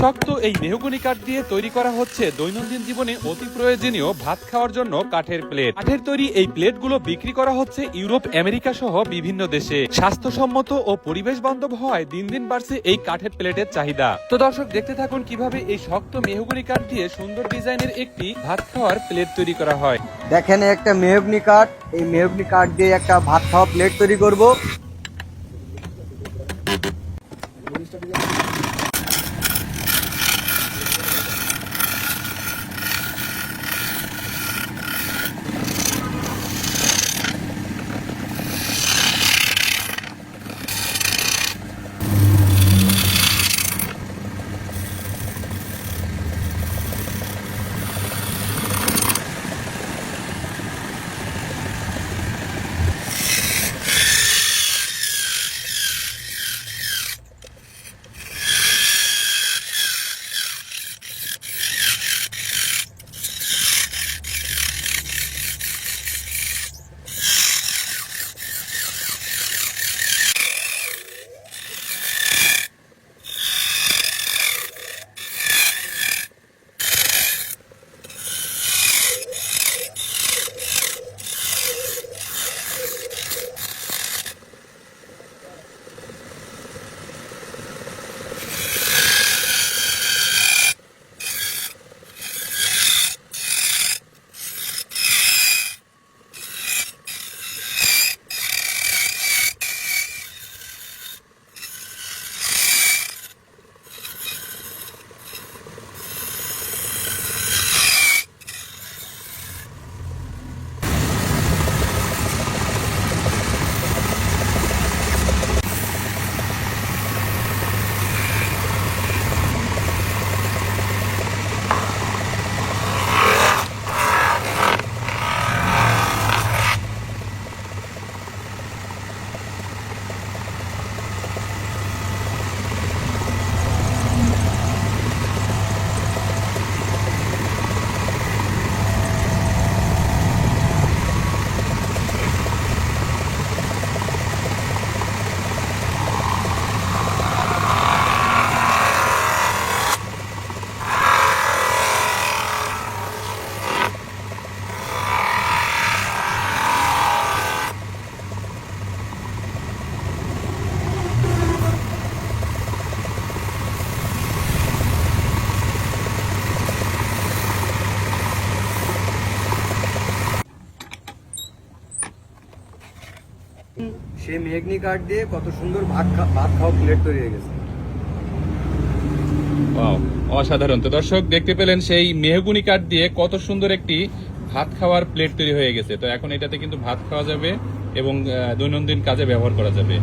শক্ত এই মেহগুনি কাঠ দিয়ে তৈরি করা হচ্ছে দৈনন্দিন জীবনে অতি প্রয়োজনীয় ভাত খাওয়ার জন্য কাঠের প্লেট। কাঠের তৈরি এই প্লেটগুলো বিক্রি করা হচ্ছে ইউরোপ, আমেরিকা সহ বিভিন্ন দেশে। স্বাস্থ্যসম্মত ও পরিবেশ বান্ধব হওয়ায় দিন দিন বাড়ছে এই কাঠের প্লেটের চাহিদা। তো দর্শক, দেখতে থাকুন কীভাবে এই শক্ত মেহগুনি কাঠ দিয়ে সুন্দর ডিজাইনের একটি ভাত খাওয়ার প্লেট তৈরি করা হয়। দেখেন, একটা মেহগনি কাঠ। এই মেহগনি কাঠ দিয়ে একটা ভাত খাওয়া প্লেট তৈরি করব। সেই মেঘনি কাঠ দিয়ে কত সুন্দর ভাত ভাত খাওয়া প্লেট তৈরি হয়ে গেছে। অসাধারণ। তো দর্শক, দেখতে পেলেন সেই মেহগুনি কাঠ দিয়ে কত সুন্দর একটি ভাত খাওয়ার প্লেট তৈরি হয়ে গেছে। তো এখন এটাতে কিন্তু ভাত খাওয়া যাবে এবং দৈনন্দিন কাজে ব্যবহার করা যাবে।